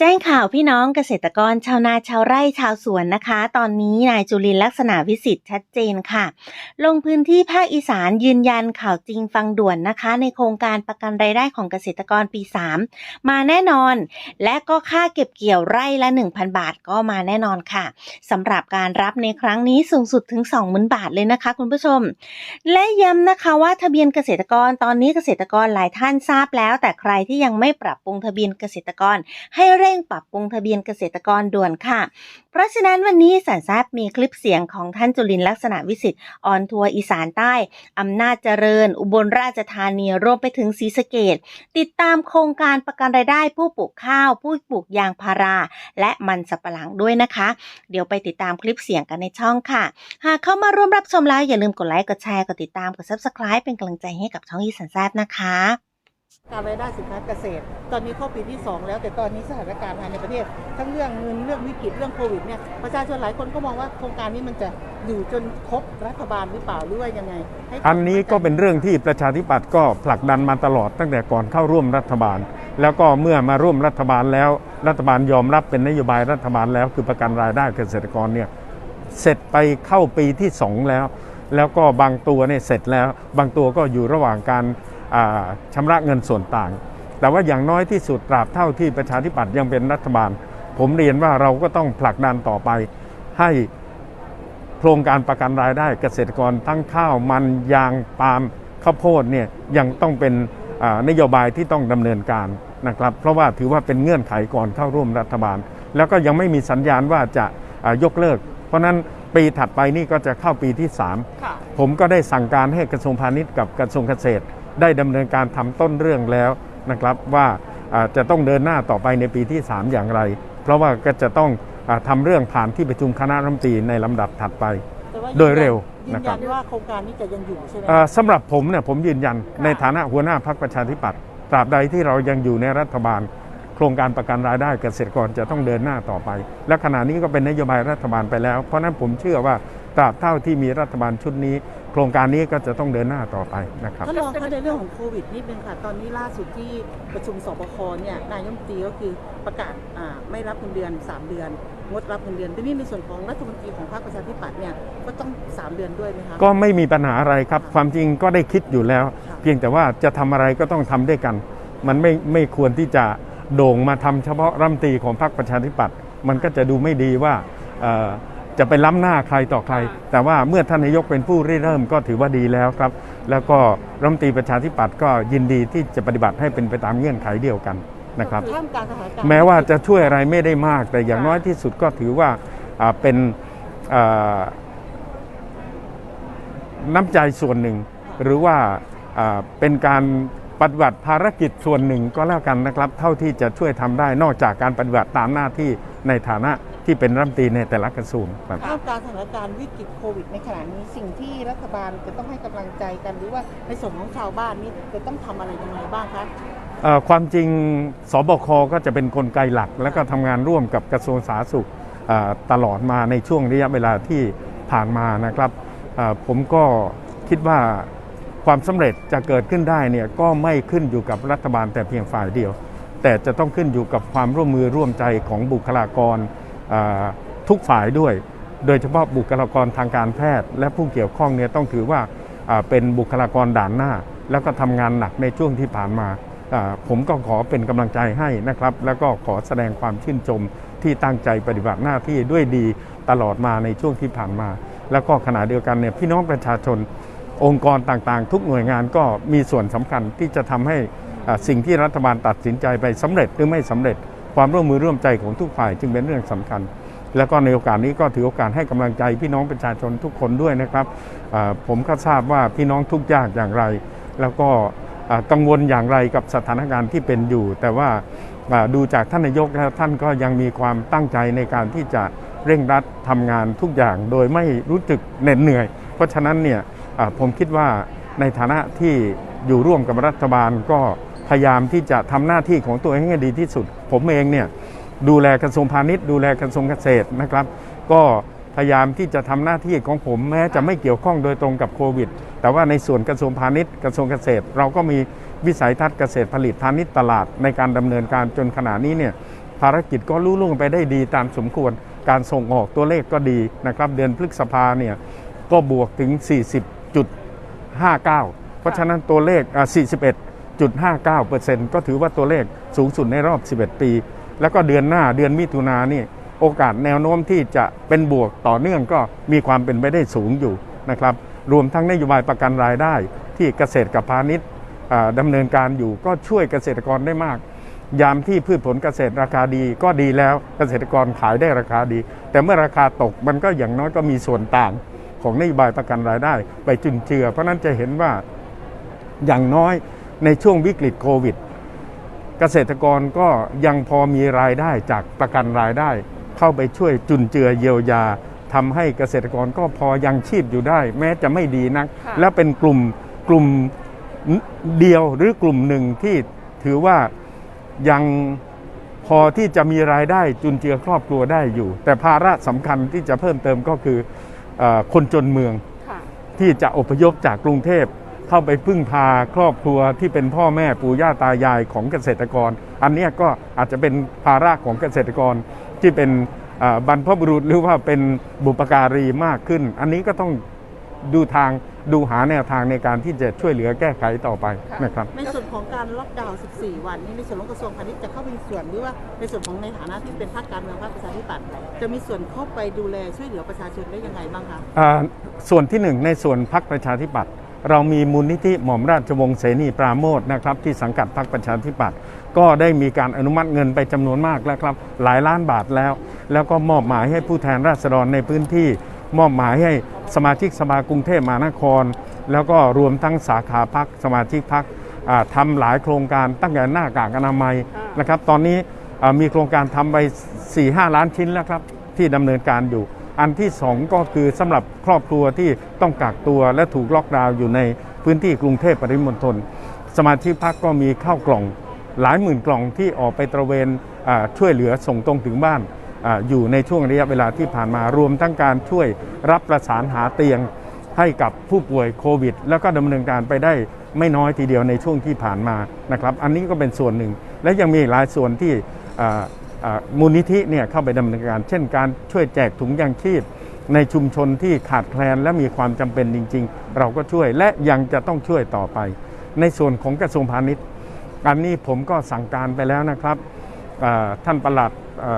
แจ้งข่าวพี่น้องเกษตรกรชาวนาชาวไร่ชาวสวนนะคะ ตอนนี้นายจุลินลักษณะวิสิทธิ์ชัดเจนค่ะ ลงพื้นที่ภาคอีสานยืนยันข่าวจริงฟังด่วนนะคะ ในโครงการประกันรายได้ของเกษตรกรปี 3 มาแน่นอน และก็ค่าเก็บเกี่ยวไร่ละ 1,000 บาทก็มาแน่นอนค่ะสำหรับการรับในครั้งนี้สูงสุดถึง 20,000 บาทเลยนะคะ คุณผู้ชม และย้ำนะคะว่าทะเบียนเกษตรกรตอนนี้เกษตรกรหลายท่านทราบแล้ว แต่ใครที่ยังไม่ปรับปรุงทะเบียนเกษตรกรให้เร่งปรับปรุงทะเบียนเกษตรกรด่วนค่ะ เพราะฉะนั้นวันนี้สันทราบมีคลิปเสียงของท่านจุลินลักษณะวิสิทธิ์ออนทัวร์อีสานใต้ อำนาจเจริญ อุบลราชธานีรวมไปถึงศรีสะเกดติดตามโครงการประกันรายได้ผู้ปลูกข้าว ผู้ปลูกยางพารา และมันสับปะหลังด้วยนะคะ เดี๋ยวไปติดตามคลิปเสียงกันในช่องค่ะ หากเข้ามาร่วมรับชมแล้วอย่าลืมกดไลค์กดแชร์กดติดตามกด subscribe เป็นกำลังใจให้กับช่องอีสานแซบนะคะ การรายได้สินค้าเกษตร ตอนนี้เข้าปีที่ 2 แล้วแต่ตอนนี้สถานการณ์ภายในประเทศ ทั้งเรื่องเงินเรื่องวิกฤตเรื่องโควิดเนี่ยประชาชนหลายคนก็มองว่าโครงการนี้มันจะอยู่จนครบรัฐบาลหรือเปล่าหรือว่ายังไงให้อันนี้ก็เป็นเรื่องที่ประชาธิปัตย์ก็ผลักดันมาตลอดตั้งแต่ก่อนเข้าร่วมรัฐบาล แล้วก็เมื่อมาร่วมรัฐบาลแล้ว รัฐบาลยอมรับเป็นนโยบายรัฐบาลแล้ว คือประกันรายได้เกษตรกรเนี่ยเสร็จไปเข้าปีที่ 2 แล้ว แล้วก็บางตัวเนี่ยเสร็จแล้ว บางตัวก็อยู่ระหว่างการ ชำระเงินส่วนต่าง แต่ว่าอย่างน้อยที่สุดตราบเท่าที่ประชาธิปัตย์ยังเป็นรัฐบาล ผมเรียนว่าเราก็ต้องผลักดันต่อไป ให้โครงการประกันรายได้เกษตรกรทั้งข้าวมันยางปาล์มข้าวโพดเนี่ยยังต้องเป็นอ่านโยบายที่ต้องดำเนินการนะครับ เพราะว่าถือว่าเป็นเงื่อนไขก่อนเข้าร่วมรัฐบาล แล้วก็ยังไม่มีสัญญาณว่าจะอ่ายกเลิก เพราะฉะนั้นปีถัดไปนี่ก็จะเข้าปีที่3ค่ะผมก็ได้สั่งการให้กระทรวงพาณิชย์กับกระทรวงเกษตร ได้ดำเนินการทำต้นเรื่องแล้วนะครับว่าอ่าจะต้องเดินหน้าต่อไปในปีที่ 3 อย่างไร เพราะว่าก็จะต้องอาทำเรื่องผ่านที่ประชุมคณะรัฐมนตรีในลำดับถัดไปแต่ว่าโดยเร็วยืนะนครัยับนว่าโครงการนี้จะยังอยู่ใช่ไหมเอ่อสำหรับผมเนี่ยผมยืนยันในฐานะหัวหน้าพรรคประชาธิปัตย์ตราบใดที่เรายังอยู่ในรัฐบาล โครงการประกันรายได้เกษตรกรจะต้องเดินหน้าต่อไป และขณะนี้ก็เป็นนโยบายรัฐบาลไปแล้ว เพราะฉะนั้นผมเชื่อว่าตราบเท่าที่มีรัฐบาลชุดนี้โครงการนี้ก็จะต้องเดินหน้าต่อไปนะครับท่านรองคะในเรื่องของโควิดนิดนึงค่ะ ตอนนี้ล่าสุดที่ประชุมสบคเนี่ยนายกรัฐมนตรีก็คือประกาศอ่าไม่รับเงินเดือน 3 เดือน งดรับเงินเดือนทีนี้ในส่วนของรัฐมนตรีของพรรคประชาธิปัตย์เนี่ยก็ต้อง 3 เดือนด้วยไหมคะก็ไม่มีปัญหาอะไรครับ ความจริงก็ได้คิดอยู่แล้ว เพียงแต่ว่าจะทำอะไรก็ต้องทำด้วยกัน มันไม่ไม่ควรที่จะโด่งมาทำเฉพาะรัฐมนตรีของพรรคประชาธิปัตย์มันก็จะดูไม่ดีว่าเอ่อ จะไปล้ำหน้าใครต่อใคร แต่ว่าเมื่อท่านนายกเป็นผู้ริเริ่มก็ถือว่าดีแล้วครับ แล้วก็รัฐมนตรีประชาธิปัตย์ก็ยินดีที่จะปฏิบัติให้เป็นไปตามเงื่อนไขเดียวกันนะครับท่ามกลางสถานการณ์แม้ว่าจะช่วยอะไรไม่ได้มาก แต่อย่างน้อยที่สุดก็ถือว่าอ่าเป็นอ่าน้ำใจส่วนหนึ่ง หรือว่าอ่าเป็นการปฏิบัติภารกิจส่วนหนึ่งก็แล้วกันนะครับ เท่าที่จะช่วยทำได้นอกจากการปฏิบัติตามหน้าที่ในฐานะ ที่เป็นรัฐมนตรีในแต่ละกระทรวงครับท่ามกลางสถานการณ์วิกฤตโควิดในขณะนี้สิ่งที่รัฐบาลจะต้องให้กำลังใจกันหรือว่าในส่วนของชาวบ้านนี่จะต้องทำอะไรยังไงบ้างคะเอ่อความจริงสบคก็จะเป็นนกลไกหลัก แล้วก็ทำงานร่วมกับกระทรวงสาธารณสุขเอ่อตลอดมาในช่วงระยะเวลาที่ผ่านมานะครับเอ่อผมก็คิดว่าความสำเร็จจะเกิดขึ้นได้เนี่ยก็ไม่ขึ้นอยู่กับรัฐบาลแต่เพียงฝ่ายเดียว แต่จะต้องขึ้นอยู่กับความร่วมมือร่วมใจของบุคลากรเอ่อ ทุกฝ่ายด้วย โดยเฉพาะบุคลากรทางการแพทย์ และผู้เกี่ยวข้องเนี่ยต้องถือว่าเป็นบุคลากรด่านหน้า แล้วก็ทำงานหนักในช่วงที่ผ่านมาผมก็ขอเป็นกำลังใจให้นะครับ แล้วก็ขอแสดงความชื่นชมที่ตั้งใจปฏิบัติหน้าที่ด้วยดีตลอดมาในช่วงที่ผ่านมา แล้วก็ขณะเดียวกันเนี่ยพี่น้องประชาชน องค์กรต่างๆ ทุกหน่วยงานก็มีส่วนสำคัญที่จะทำให้สิ่งที่รัฐบาลตัดสินใจไปสำเร็จหรือไม่สำเร็จ ความร่วมมือร่วมใจของทุกฝ่ายจึงเป็นเรื่องสำคัญ แล้วก็ในโอกาสนี้ก็ถือโอกาสให้กำลังใจพี่น้องประชาชนทุกคนด้วยนะครับผมก็ทราบว่าพี่น้องทุกข์ยากอย่างไร แล้วก็กังวลอย่างไรกับสถานการณ์ที่เป็นอยู่ แต่ว่าดูจากท่านนายกแล้วท่านก็ยังมีความตั้งใจในการที่จะเร่งรัดทำงานทุกอย่างโดยไม่รู้สึกเหน็ดเหนื่อย เพราะฉะนั้นเนี่ยผมคิดว่าในฐานะที่อยู่ร่วมกับรัฐบาลก็ พยายามที่จะทำหน้าที่ของตัวเองให้ดีที่สุด ผมเองเนี่ยดูแลกระทรวงพาณิชย์ดูแลกระทรวงเกษตรนะครับ ก็พยายามที่จะทำหน้าที่ของผมแม้จะไม่เกี่ยวข้องโดยตรงกับโควิด แต่ว่าในส่วนกระทรวงพาณิชย์กระทรวงเกษตร เราก็มีวิสัยทัศน์เกษตรผลิตพาณิชย์ตลาดในการดำเนินการจนขณะนี้เนี่ยภารกิจก็ลุล่วงไปได้ดีตามสมควร การส่งออกตัวเลขก็ดีนะครับ เดือนพฤษภาเนี่ยก็บวกถึง 40.59 เพราะฉะนั้นตัวเลขอ่ะ41.59%ก็ถือว่าตัวเลขสูงสุดในรอบ 11 ปี แล้วก็เดือนหน้าเดือนมิถุนายนนี่โอกาสแนวโน้มที่จะเป็นบวกต่อเนื่องก็มีความเป็นไปได้สูงอยู่นะครับ รวมทั้งนโยบายประกันรายได้ ที่เกษตรกับพาณิชย์ดำเนินการอยู่ก็ช่วยเกษตรกรได้มาก ยามที่พืชผลเกษตรราคาดีก็ดีแล้วเกษตรกรขายได้ราคาดี แต่เมื่อราคาตกมันก็อย่างน้อยก็มีส่วนต่างของนโยบายประกันรายได้ ไปจุนเจือ เพราะฉะนั้นจะเห็นว่าอย่างน้อย ในช่วงวิกฤตโควิด เกษตรกรก็ยังพอมีรายได้จากประกันรายได้ เข้าไปช่วยจุนเจือเยียวยาทำให้เกษตรกรก็พอยังชีพอยู่ได้ แม้จะไม่ดีนักค่ะและเป็นกลุ่มกลุ่มเดียวหรือกลุ่มหนึ่งที่ถือว่ายังพอที่จะมีรายได้จุนเจือครอบครัวได้อยู่ แต่ภาระสำคัญที่จะเพิ่มเติมก็คือเออคนจนเมืองค่ะที่จะอพยพจากกรุงเทพ เข้าไปพึ่งพาครอบครัวที่เป็นพ่อแม่ปู่ย่าตายายของเกษตรกร อันเนี้ยก็อาจจะเป็นภาระของเกษตรกรที่เป็นเอ่อบรรพบุรุษหรือว่าเป็นบุปการีมากขึ้น อันนี้ก็ต้องดูทางดูหาแนวทางในการที่จะช่วยเหลือแก้ไขต่อไปค่ะนะครับในส่วนของการล็อกดาวน์ 14 วันนี้ในส่วนของกระทรวงพาณิชย์จะเข้าไปมีส่วนหรือว่าในส่วนของในฐานะที่เป็นภาคการเมืองภาคประชาธิปัตย์จะมีส่วนเข้าไปดูแลช่วยเหลือประชาชนได้ยังไงบ้างคะอ่าส่วนที่หนึ่งในส่วนพักประชาธิปัตย์ เรามีมูลนิธิหม่อมราชวงศ์เสนีปราโมทนะครับที่สังกัดพักประชาธิปัตย์ก็ได้มีการอนุมัติเงินไปจำนวนมากแล้วครับ หลายล้านบาทแล้ว แล้วก็มอบหมายให้ผู้แทนราษฎรในพื้นที่ มอบหมายให้สมาชิกสภากรุงเทพมหานคร แล้วก็รวมทั้งสาขาพักสมาชิกพักทำหลายโครงการตั้งแต่หน้ากากอนามัยนะครับ ตอนนี้มีโครงการทำไป4-5 ล้านชิ้นแล้วครับที่ดำเนินการอยู่ อันที่ 2 ก็คือสำหรับครอบครัวที่ต้องกักตัวและถูกล็อกดาวน์อยู่ในพื้นที่กรุงเทพปริมณฑลสมาชิกพักก็มีข้าวกล่อง หลายหมื่นกล่องที่ออกไปตระเวนช่วยเหลือส่งตรงถึงบ้านออยู่ในช่วงระยะเวลาที่ผ่านมารวมทั้งการช่วยรับประสานหาเตียงให้กับผู้ป่วยโควิด แล้วก็ดำเนินการไปได้ไม่น้อยทีเดียวในช่วงที่ผ่านมานะครับ อันนี้ก็เป็นส่วนหนึ่ง และยังมีหลายส่วนที่ มูลนิธิเนี่ยเข้าไปดำเนินการ เช่นการช่วยแจกถุงยางชีพ ในชุมชนที่ขาดแคลนและมีความจำเป็นจริง ๆ เราก็ช่วยและยังจะต้องช่วยต่อไป ในส่วนของกระทรวงพาณิชย์อันนี้ผมก็สั่งการไปแล้วนะครับท่านประหลัด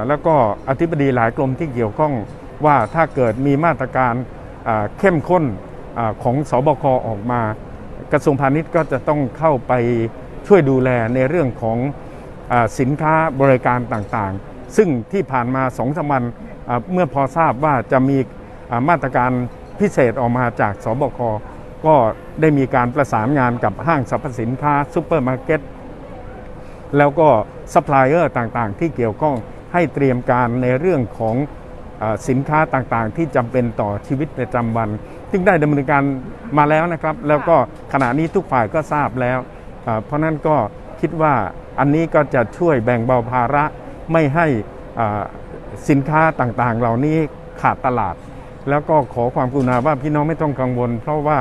แล้วก็อธิบดีหลายกรมที่เกี่ยวข้องว่าถ้าเกิดมีมาตรการเข้มข้นอของสบคออกมา กระทรวงพาณิชย์ก็จะต้องเข้าไปช่วยดูแลในเรื่องของ สินค้าบริการต่างๆ ซึ่งที่ผ่านมาสองสามวันเมื่อพอทราบว่าจะมีมาตรการพิเศษออกมาจากสบคก็ได้มีการประสานงานกับห้างสรรพสินค้าซูเปอร์มาร์เก็ตแล้วก็ซัพพลายเออร์ต่างๆ ที่เกี่ยวข้องให้เตรียมการในเรื่องของอสินค้าต่างๆ ที่จำเป็นต่อชีวิตประจำวัน ซึ่งได้ดำเนินการมาแล้วนะครับ แล้วก็ขณะนี้ทุกฝ่ายก็ทราบแล้วเอ่อเพราะนั้นก็ คิดว่าอันนี้ก็จะช่วยแบ่งเบาภาระไม่ให้อ่าสินค้าต่างๆ เหล่านี้ขาดตลาด แล้วก็ขอความกรุณาว่าพี่น้องไม่ต้องกังวล เพราะว่า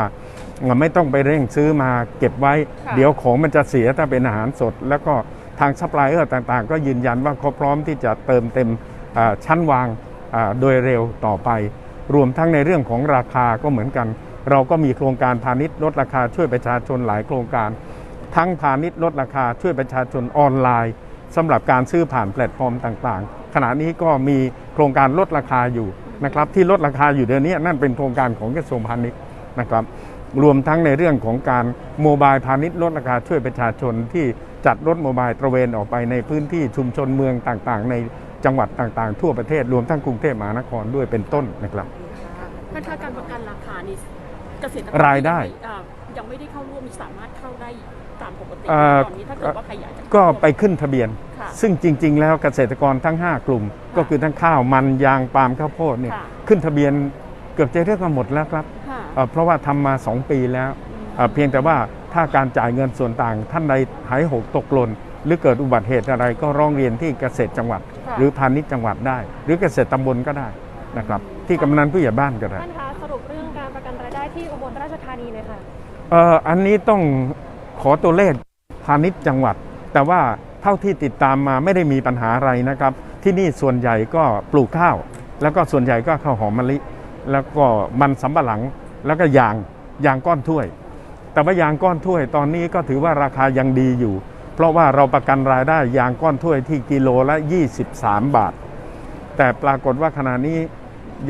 ไม่ต้องไปเร่งซื้อมาเก็บไว้ค่ะเดี๋ยวของมันจะเสียถ้าเป็นอาหารสด แล้วก็ทางซัพพลายเออร์ต่างๆ ก็ยืนยันว่าเขาพร้อมที่จะเติมเต็มอ่าชั้นวางอ่าโดยเร็วต่อไป รวมทั้งในเรื่องของราคาก็เหมือนกัน เราก็มีโครงการพาณิชย์ลดราคาช่วยประชาชนหลายโครงการ ทั้งพาณิชย์ลดราคาช่วยประชาชนออนไลน์สำหรับการซื้อผ่านแพลตฟอร์มต่างๆ ขณะนี้ก็มีโครงการลดราคาอยู่นะครับที่ลดราคาอยู่เดือนนี้นั่นเป็นโครงการของกระทรวงพาณิชย์นะครับรวมทั้งในเรื่องของการโมบายพาณิชย์ลดราคาช่วยประชาชนที่จัดรถโมบายตระเวนออกไปในพื้นที่ชุมชนเมืองต่างๆ ในจังหวัดต่างๆ ทั่วประเทศรวมทั้งกรุงเทพมหานครด้วยเป็นต้นนะครับถ้าถ้าการประกันราคานี่เกษตรกรายได้ยังไม่ได้เข้าร่วมสามารถเข้าได้ตาม ปกติเอ่อตอนนี้ถ้าเกิดว่าใครอยากจะเข้าก็ร่วมไปขึ้นทะเบียน ค่ะซึ่งจริง ๆ แล้วเกษตรกรทั้ง 5 กลุ่ม ก็คือทั้งข้าวมันยางปาล์มข้าวโพดเนี่ยค่ะ ขึ้นทะเบียนเกือบจะเรียกว่าหมดแล้วครับค่ะเอ่อเพราะว่าทำมา 2 ปีแล้วเอ่อเพียงแต่ว่าถ้าการจ่ายเงินส่วนต่าง ท่านใดหายหกตกหล่นหรือเกิดอุบัติเหตุอะไรก็ร้องเรียนที่เกษตรจังหวัด ค่ะหรือพาณิชย์จังหวัดได้ หรือเกษตรตำบลก็ได้นะครับที่กำนันผู้ใหญ่บ้านก็ได้ ท่านคะสรุปเรื่องการประกันรายได้ที่อุบลราชธานีเลยค่ะ เอ่ออันนี้ต้องขอตัวเลข พาณิชย์จังหวัด แต่ว่าเท่าที่ติดตามมาไม่ได้มีปัญหาอะไรนะครับ ที่นี่ส่วนใหญ่ก็ปลูกข้าว แล้วก็ส่วนใหญ่ก็ข้าวหอมมะลิ แล้วก็มันสำปะหลังแล้วก็ยางยางก้อนถ้วย แต่ว่ายางก้อนถ้วยตอนนี้ก็ถือว่าราคายังดีอยู่ เพราะว่าเราประกันรายได้ยางก้อนถ้วยที่กิโลละ 23 บาท แต่ปรากฏว่าขณะนี้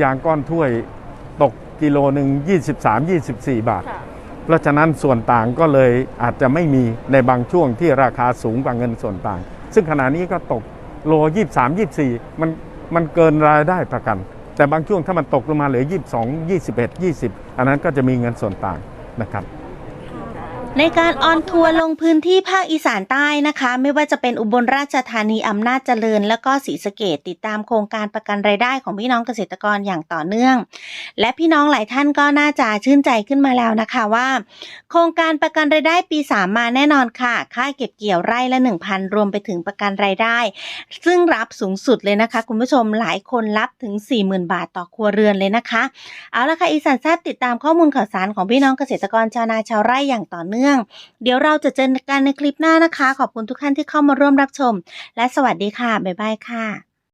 ยางก้อนถ้วยตกกิโลหนึ่ง23-24 บาทค่ะ เพราะฉะนั้นส่วนต่างก็เลยอาจจะไม่มีในบางช่วงที่ราคาสูงกว่าเงินส่วนต่าง ซึ่งขณะนี้ก็ตกโล 23 24 มันมันเกินรายได้ประกัน แต่บางช่วงถ้ามันตกลงมาเหลือ 22 21 20 อันนั้นก็จะมีเงินส่วนต่างนะครับ ในการออนทัวร์ลงพื้นที่ภาคอีสานใต้นะคะ ไม่ว่าจะเป็นอุบลราชธานีอำนาจเจริญ แล้วก็ศรีสะเกดติดตามโครงการประกันรายได้ของพี่น้องเกษตรกรอย่างต่อเนื่อง และพี่น้องหลายท่านก็น่าจะชื่นใจขึ้นมาแล้วนะคะว่า โครงการประกันรายได้ปี3มมาแน่นอนค่ะ ค่าเก็บเกี่ยวไร่ละ 1,000 รวมไปถึงประกันรายได้ ซึ่งรับสูงสุดเลยนะคะ คุณผู้ชมหลายคนรับถึง 40,000 บาทต่อครัวเรือนเลยนะคะ เอาละค่ะอีสานแซบติดตามข้อมูลข่าวสารของพี่น้องเกษตรกรชาวนาชาวไร่อย่างต่อเนื่องนื่อง เดี๋ยวเราจะเจอกันในคลิปหน้านะคะ ขอบคุณทุกท่านที่เข้ามาร่วมรับชม และสวัสดีค่ะ บ๊ายบายค่ะ